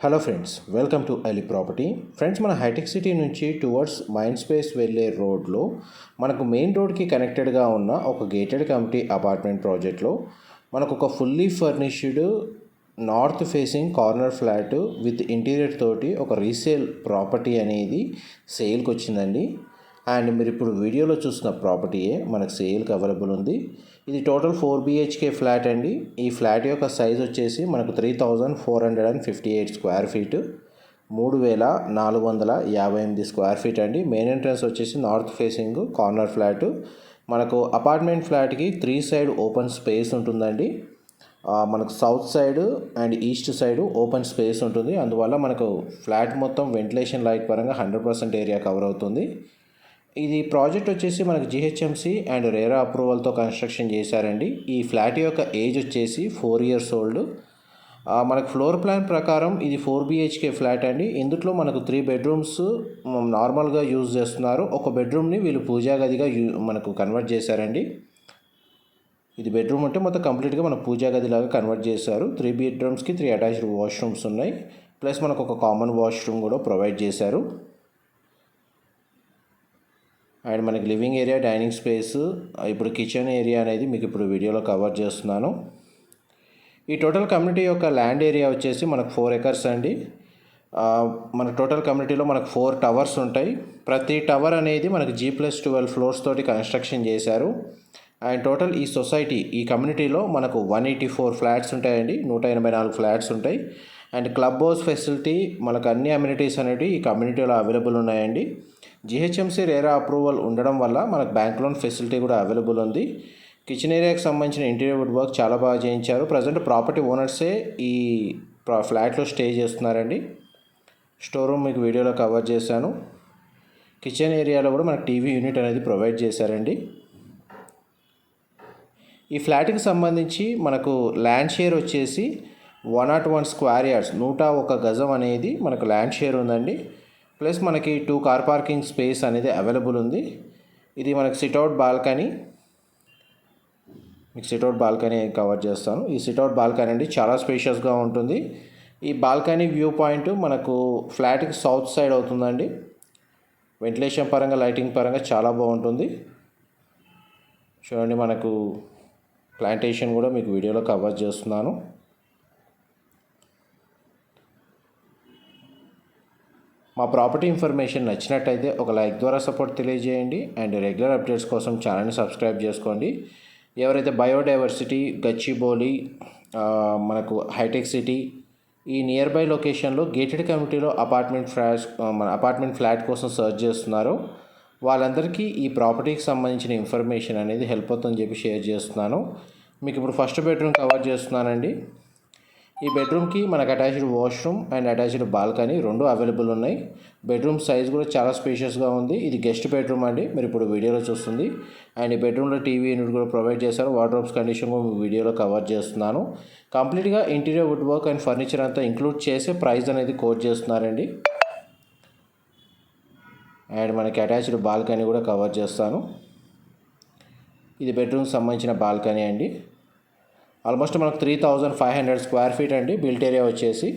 Hello friends welcome to Ali property friends మన hitech City నుంచి towards mind space వెళ్ళే రోడ్లో మనకు మెయిన్ రోడ్కి కనెక్టెడ్గా ఉన్న ఒక గేటెడ్ కమిటీ అపార్ట్మెంట్ ప్రాజెక్ట్లో మనకు ఒక fully furnished north facing corner flat with interior తోటి ఒక రీసేల్ ప్రాపర్టీ అనేది సేల్కి వచ్చిందండి అండ్ మీరు ఇప్పుడు వీడియోలో చూసిన ప్రాపర్టీయే మనకు సేల్కి అవైలబుల్ ఉంది. ఇది టోటల్ ఫోర్ బిహెచ్కే ఫ్లాట్ అండి. ఈ ఫ్లాట్ యొక్క సైజ్ వచ్చేసి మనకు three thousand four hundred and fifty eight square feet. మూడు వేల నాలుగు వందల యాభై ఎనిమిది స్క్వేర్ ఫీట్ అండి. మెయిన్ ఎంట్రన్స్ వచ్చేసి నార్త్ ఫేసింగ్ కార్నర్ ఫ్లాట్. మనకు అపార్ట్మెంట్ ఫ్లాట్కి త్రీ సైడ్ ఓపెన్ స్పేస్ ఉంటుందండి. మనకు south side and east side open space ఉంటుంది. అందువల్ల మనకు ఫ్లాట్ మొత్తం వెంటిలేషన్ లైట్ పరంగా హండ్రెడ్ పర్సెంట్ ఏరియా కవర్ అవుతుంది. ఇది ప్రాజెక్ట్ వచ్చేసి మనకు జిహెచ్ఎంసి అండ్ రేరా అప్రూవల్తో కన్స్ట్రక్షన్ చేశారండి. ఈ ఫ్లాట్ యొక్క ఏజ్ వచ్చేసి ఫోర్ ఇయర్స్ ఓల్డ్. మనకు ఫ్లోర్ ప్లాన్ ప్రకారం ఇది ఫోర్ బిహెచ్కే ఫ్లాట్ అండి. ఇందులో మనకు త్రీ బెడ్రూమ్స్ నార్మల్గా యూజ్ చేస్తున్నారు. ఒక బెడ్రూమ్ని వీళ్ళు పూజా గదిగా యూ మనకు కన్వర్ట్ చేశారండి. ఇది బెడ్రూమ్ అంటే మొత్తం కంప్లీట్గా మన పూజా గదిలాగా కన్వర్ట్ చేశారు. త్రీ బెడ్రూమ్స్కి త్రీ అటాచ్డ్ వాష్రూమ్స్ ఉన్నాయి. ప్లస్ మనకు ఒక కామన్ వాష్రూమ్ కూడా ప్రొవైడ్ చేశారు. అండ్ మనకి లివింగ్ ఏరియా డైనింగ్ స్పేస్ ఇప్పుడు కిచెన్ ఏరియా అనేది మీకు ఇప్పుడు వీడియోలో కవర్ చేస్తున్నాను. ఈ టోటల్ కమ్యూనిటీ యొక్క ల్యాండ్ ఏరియా వచ్చేసి మనకు ఫోర్ ఎకర్స్ అండి. మన టోటల్ కమ్యూనిటీలో మనకు ఫోర్ టవర్స్ ఉంటాయి. ప్రతి టవర్ అనేది మనకు జీ ప్లస్ ట్వెల్వ్ ఫ్లోర్స్ తోటి కన్స్ట్రక్షన్ చేశారు. అండ్ టోటల్ ఈ సొసైటీ ఈ కమ్యూనిటీలో మనకు వన్ ఎయిటీ ఫోర్ ఫ్లాట్స్ ఉంటాయండి. నూట ఎనభై నాలుగు ఫ్లాట్స్ ఉంటాయి. అండ్ క్లబ్ హౌస్ ఫెసిలిటీ మనకు అన్ని అమ్యూనిటీస్ అనేవి ఈ కమ్యూనిటీలో అవైలబుల్ ఉన్నాయండి. జిహెచ్ఎంసీ రేరా అప్రూవల్ ఉండడం వల్ల మనకు బ్యాంక్ లోన్ ఫెసిలిటీ కూడా అవైలబుల్ ఉంది. కిచెన్ ఏరియాకి సంబంధించిన ఇంటీరియర్ వుడ్ వర్క్ చాలా బాగా చేయించారు. ప్రజెంట్ ప్రాపర్టీ ఓనర్సే ఈ ప్రా- ఫ్లాట్లో స్టే చేస్తున్నారండి. స్టోర్ రూమ్ మీకు వీడియోలో కవర్ చేశాను. కిచెన్ ఏరియాలో కూడా మనకు టీవీ యూనిట్ అనేది ప్రొవైడ్ చేశారండి. ఈ ఫ్లాట్కి సంబంధించి మనకు ల్యాండ్ షేర్ వచ్చేసి one not one square yards నూట ఒక గజం అనేది మనకు ల్యాండ్ షేర్ ఉందండి. ప్లస్ మనకి టూ కార్ పార్కింగ్ స్పేస్ అనేది అవైలబుల్ ఉంది. ఇది మనకు సిట్అవుట్ బాల్కనీ. మీకు సిట్అవుట్ బాల్కనీ కవర్ చేస్తాను. ఈ సిట్అవుట్ బాల్కనీ అండి చాలా స్పేషియస్గా ఉంటుంది. ఈ బాల్కనీ వ్యూ పాయింట్ మనకు ఫ్లాట్కి సౌత్ సైడ్ అవుతుందండి. వెంటిలేషన్ పరంగా లైటింగ్ పరంగా చాలా బాగుంటుంది. చూడండి మనకు ప్లాంటేషన్ కూడా మీకు వీడియోలో కవర్ చేస్తున్నాను. మా ప్రాపర్టీ ఇన్ఫర్మేషన్ నచ్చినట్టయితే ఒక లైక్ ద్వారా సపోర్ట్ తెలియజేయండి అండ్ రెగ్యులర్ అప్డేట్స్ కోసం ఛానల్ని సబ్స్క్రైబ్ చేసుకోండి. ఎవరైతే బయోడైవర్సిటీ గచ్చిబౌలి మనకు హైటెక్ సిటీ ఈ నియర్ బై లొకేషన్లో గేటెడ్ కమ్యూనిటీలో అపార్ట్మెంట్ ఫ్లాట్స్ మన అపార్ట్మెంట్ ఫ్లాట్ కోసం సర్చ్ చేస్తున్నారో. వాళ్ళందరికీ ఈ ప్రాపర్టీకి సంబంధించిన ఇన్ఫర్మేషన్ అనేది హెల్ప్ అవుతుందని చెప్పి షేర్ చేస్తున్నాను. మీకు ఇప్పుడు ఫస్ట్ బెడ్రూమ్ కవర్ చేస్తున్నానండి. ఈ బెడ్రూమ్కి మనకు attached washroom and attached balcony రెండు అవైలబుల్ ఉన్నాయి. బెడ్రూమ్ సైజ్ కూడా చాలా స్పేషియస్గా ఉంది. ఇది గెస్ట్ బెడ్రూమ్ అండి. మీరు ఇప్పుడు వీడియోలో చూస్తుంది. అండ్ ఈ బెడ్రూమ్లో టీవీ యూనిట్ కూడా ప్రొవైడ్ చేశారు. వార్డ్రోబ్స్ కండిషన్ కూడా మీ వీడియోలో కవర్ చేస్తున్నాను. కంప్లీట్గా interior wood work and furniture అంతా ఇంక్లూడ్ చేసే ప్రైస్ అనేది కోట్ చేస్తున్నారండి. అండ్ మనకి అటాచ్డ్ బాల్కనీ కూడా కవర్ చేస్తాను. ఇది బెడ్రూమ్కి సంబంధించిన బాల్కనీ అండి. ఆల్మోస్ట్ మనకు three thousand five hundred square feet అండి బిల్ట్ ఏరియా వచ్చేసి.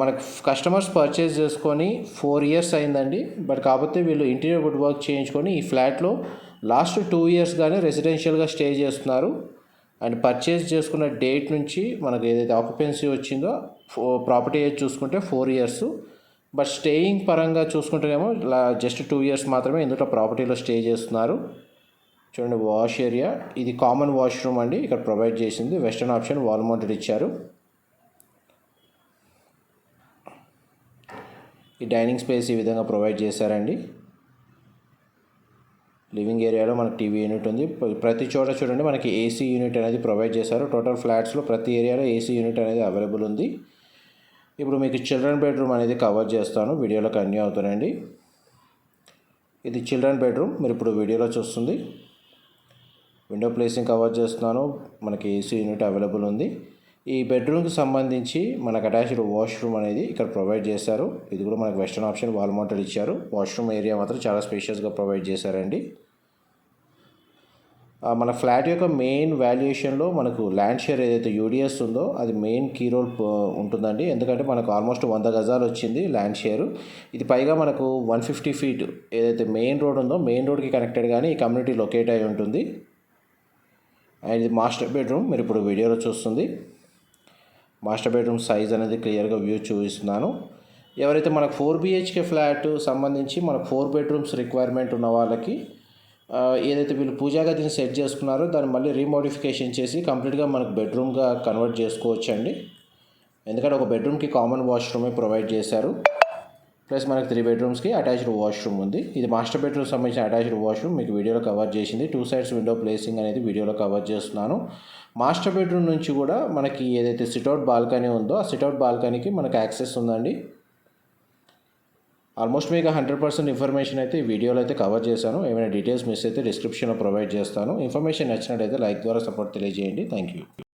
మనకు కస్టమర్స్ పర్చేస్ చేసుకొని ఫోర్ ఇయర్స్ అయిందండి. బట్ కాకపోతే వీళ్ళు ఇంటీరియర్ వుడ్ వర్క్ చేయించుకొని ఈ ఫ్లాట్లో లాస్ట్ టూ ఇయర్స్గానే రెసిడెన్షియల్గా స్టే చేస్తున్నారు. అండ్ పర్చేస్ చేసుకున్న డేట్ నుంచి మనకు ఏదైతే ఆక్యుపెన్సీ వచ్చిందో ఫో ప్రాపర్టీ ఏజ్ చూసుకుంటే ఫోర్ ఇయర్స్ బట్ స్టేయింగ్ పరంగా చూసుకుంటేనేమో జస్ట్ టూ ఇయర్స్ మాత్రమే ఇందులో ప్రాపర్టీలో స్టే చేస్తున్నారు. చూడండి వాష్ ఏరియా. ఇది కామన్ వాష్రూమ్ అండి. ఇక్కడ ప్రొవైడ్ చేసింది. వెస్టర్న్ ఆప్షన్ వాల్ మౌంటెడ్ ఇచ్చారు. ఈ డైనింగ్ స్పేస్ ఈ విధంగా ప్రొవైడ్ చేశారండి. లివింగ్ ఏరియాలో మనకి టీవీ యూనిట్ ఉంది. ప్రతి చోట చూడండి మనకి ఏసీ యూనిట్ అనేది ప్రొవైడ్ చేశారు. టోటల్ ఫ్లాట్స్లో ప్రతి ఏరియాలో ఏసీ యూనిట్ అనేది అవైలబుల్ ఉంది. ఇప్పుడు మీకు చిల్డ్రన్ బెడ్రూమ్ అనేది కవర్ చేస్తాను. వీడియోలో కంటిన్యూ అవుతానండి ఇది చిల్డ్రన్ బెడ్రూమ్. మీరు ఇప్పుడు వీడియోలో చూస్తుంది. విండో ప్లేసింగ్ కవర్ చేస్తున్నాను. మనకి ఏసీ యూనిట్ అవైలబుల్ ఉంది. ఈ బెడ్రూమ్కి సంబంధించి మనకు అటాచ్డ్ వాష్రూమ్ అనేది ఇక్కడ ప్రొవైడ్ చేశారు. ఇది కూడా మనకు వెస్టర్న్ ఆప్షన్ వాల్ మౌంటెడ్ ఇచ్చారు. వాష్రూమ్ ఏరియా మాత్రం చాలా స్పేషియస్గా ప్రొవైడ్ చేశారండి. మన ఫ్లాట్ యొక్క మెయిన్ వాల్యుయేషన్లో మనకు ల్యాండ్ షేర్ ఏదైతే యూడిఎస్ ఉందో అది మెయిన్ కీ రోల్ ఉంటుందండి. ఎందుకంటే మనకు ఆల్మోస్ట్ వంద గజాలు వచ్చింది ల్యాండ్ షేర్. ఇది పైగా మనకు వన్ ఫిఫ్టీ ఫీట్ ఏదైతే మెయిన్ రోడ్ ఉందో మెయిన్ రోడ్కి కనెక్టెడ్ కానీ ఈ కమ్యూనిటీ లొకేట్ అయి ఉంటుంది. అండ్ ఇది మాస్టర్ బెడ్రూమ్ మీరు ఇప్పుడు వీడియోలో చూస్తుంది. మాస్టర్ బెడ్రూమ్ సైజ్ అనేది క్లియర్గా వ్యూ చూపిస్తున్నాను. ఎవరైతే మనకు ఫోర్ బిహెచ్కే ఫ్లాట్ సంబంధించి మనకు ఫోర్ బెడ్రూమ్స్ రిక్వైర్మెంట్ ఉన్న వాళ్ళకి ఏదైతే వీళ్ళు పూజా గదిని సెట్ చేసుకున్నారో దాన్ని మళ్ళీ రీమోడిఫికేషన్ చేసి కంప్లీట్గా మనకు బెడ్రూమ్గా కన్వర్ట్ చేసుకోవచ్చండి. ఎందుకంటే ఒక బెడ్రూమ్కి కామన్ వాష్రూమే ప్రొవైడ్ చేశారు. ప్లస్ మనకి త్రీ బెడ్రూమ్స్కి అటాచ్డ్ వాష్రూమ్ ఉంది. ఇది మాస్టర్ బెడ్రూమ్ సంబంధించిన అటాచ్డ్ వాష్రూమ్ మీకు వీడియోలో కవర్ చేసింది. టూ సైడ్స్ విండో ప్లేసింగ్ అనేది వీడియోలో కవర్ చేస్తున్నాను. మాస్టర్ బెడ్రూమ్ నుంచి కూడా మనకి ఏదైతే సిట్అవుట్ బాల్కనీ ఉందో ఆ సిట్అవుట్ బాల్కనీకి మనకు యాక్సెస్ ఉందండి. ఆల్మోస్ట్ మీకు హండ్రెడ్ పర్సెంట్ ఇన్ఫర్మేషన్ అయితే ఈ వీడియోలో అయితే కవర్ చేశాను. ఏమైనా డీటెయిల్స్ మిస్ అయితే డిస్క్రిప్షన్లో ప్రొవైడ్ చేస్తాను. ఇన్ఫర్మేషన్ నచ్చినట్టయితే లైక్ ద్వారా సపోర్ట్ తెలియజేయండి. Thank you